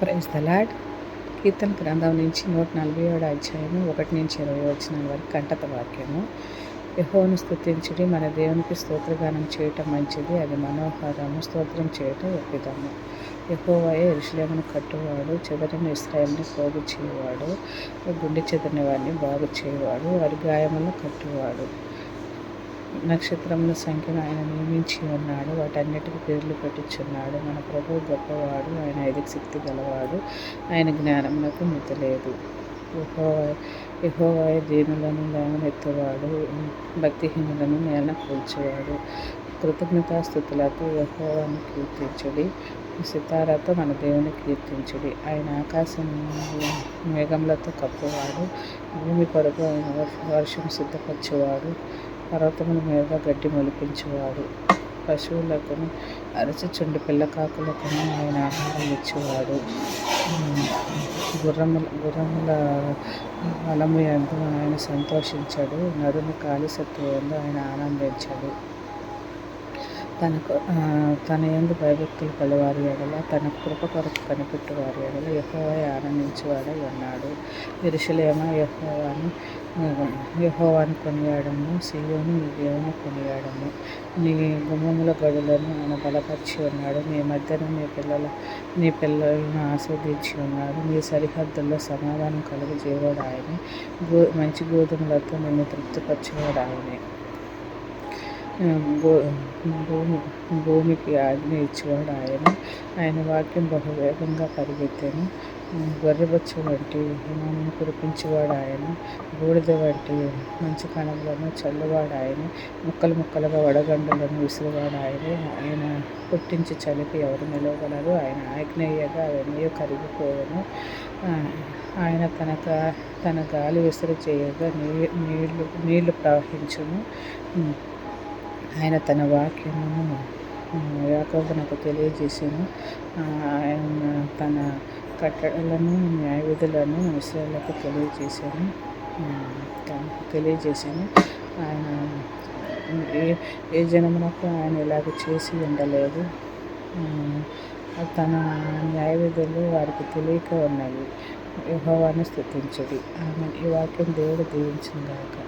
Praise the lord కీర్తన గ్రంథం నుంచి నూట నలభై ఏడు అధ్యాయము ఒకటి నుంచి ఇరవై వచ్చిన వరకు కంటత వాక్యము. యహోను స్థుతించుడి మన దేవునికి స్తోత్రగానం చేయటం మంచిది అది మనోహరము స్తోత్రం చేయటం ఒప్పిదము. యహోవయే ఎరుషులేమును కట్టువాడు చెదరిన ఇస్రాయల్ని పోగు చేయవాడు గుండె చెదిరిన వారిని బాగు చేయవాడు వారి గాయములను కట్టువాడు. నక్షత్రముల సంఖ్యను ఆయన నియమించి ఉన్నాడు. వాటన్నిటికీ పేర్లు పెట్టించున్నాడు. మన ప్రభు గొప్పవాడు. ఆయన ఐదు శక్తి గలవాడు. ఆయన జ్ఞానమునకు మితలేదు యహోవాయ దీనులను లేవనెత్తేవాడు. భక్తిహీనులను నేల కూల్చేవాడు. కృతజ్ఞతాస్థుతులతో యహోవాను కీర్తించుడి. సితారాతో మన దేవుని కీర్తించుడి. ఆయన ఆకాశం మేఘములతో కప్పువాడు. భూమి కొరకు ఆయన వర్షం సిద్ధపరచేవాడు. పర్వతముల మీద గడ్డి మొలిపించేవాడు. పశువులకు అరచుచుండి పిల్లకాకులకు ఆయన ఆహారం ఇచ్చేవాడు. గుర్రముల గుర్రముల బలము ఎందు ఆయన సంతోషించాడు. నరుని కాలి సత్తువందు ఆయన ఆనందించాడు. తనకు తన ఎందు భయభక్తులు కలవారి ఎడల తన కృప కొరకు కనిపెట్టువారి ఎడల యహోవాయి ఆనందించేవాడై ఉన్నాడు. విరుషులేమ యహోవాని యహోవాని కొనియాడము సియోను నీ దేవుని కొనియాడము. నీ గుమ్మముల గడులను ఆయన బలపరిచి ఉన్నాడు. నీ మధ్యన నీ పిల్లల నీ పిల్లలను ఆస్వాదించి ఉన్నాడు. నీ సరిహద్దుల్లో సమాధానం కలుగజేవాడు ఆయనే. గో మంచి గోధుమలతో నిన్ను తృప్తిపరిచేవాడు ఆయనే. భూమి భూమికి ఆజ్ఞ ఇచ్చేవాడు ఆయన. ఆయన వాక్యం బహువేగంగా పరిగెత్తాను. గొర్రెబొచ్చు వంటి హిమాలను కురిపించేవాడు ఆయన. బూడిద వంటి మంచి కణములను చల్లువాడు ఆయన. ముక్కలు ముక్కలుగా వడగండులను విసిరివాడు ఆయన. ఆయన పుట్టించి చలికి ఎవరు నిలవగలరు? ఆయన ఆజ్ఞయ్యగా అవన్నీ కరిగిపోయాను ఆయన తన తన గాలి విసిరి చేయగా నీళ్ళు నీళ్ళు ప్రవహించును. ఆయన తన వాక్యమును యాకోబునకు తెలియజేసాను ఆయన తన కట్టడలను న్యాయవిధులను విషయాలకు తెలియజేశాను. తనకు తెలియజేశాను. ఆయన ఏ ఏ జనమునకు ఆయన ఇలాగ చేసి ఉండలేదు. తన న్యాయవిధులు వారికి తెలియక ఉన్నవి. యహోవాన్ని స్థుతించడి ఆమె ఈ వాక్యం దేవుడు దీవించిందాక